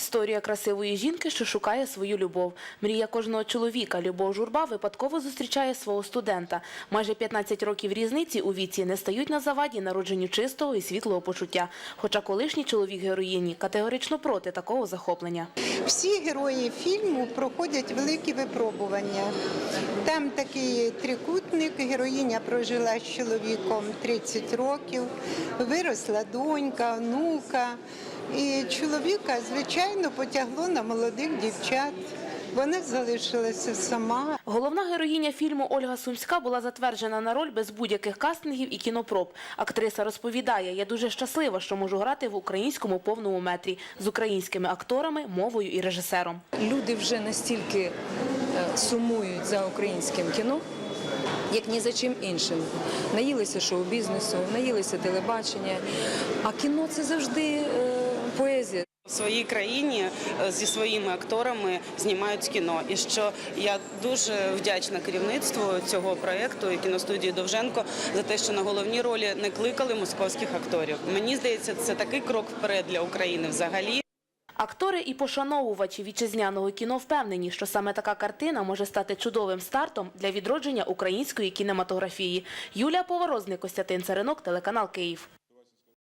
Історія красивої жінки, що шукає свою любов. Мрія кожного чоловіка. Любов журба випадково зустрічає свого студента. Майже 15 років різниці у віці не стають на заваді народженню чистого і світлого почуття. Хоча колишній чоловік героїні категорично проти такого захоплення. Всі герої фільму проходять великі випробування. Там такий трикутник, героїня прожила з чоловіком 30 років, виросла донька, внука. І чоловіка, звичайно, потягло на молодих дівчат. Вона залишилася сама. Головна героїня фільму Ольга Сумська була затверджена на роль без будь-яких кастингів і кінопроб. Актриса розповідає, я дуже щаслива, що можу грати в українському повному метрі з українськими акторами, мовою і режисером. Люди вже настільки е, сумують за українським кіно, як ні за чим іншим. Наїлися шоу-бізнесу, наїлися телебачення. А кіно це завжди е, поезія. В своїй країні е, зі своїми акторами знімають кіно. І що я дуже вдячна керівництву цього проєкту і кіностудії Довженко за те, що на головні ролі не кликали московських акторів. Мені здається, це такий крок вперед для України взагалі. Актори і пошановувачі вітчизняного кіно впевнені, що саме така картина може стати чудовим стартом для відродження української кінематографії. Юлія Поворозник, Костянтин Царинок, телеканал Київ.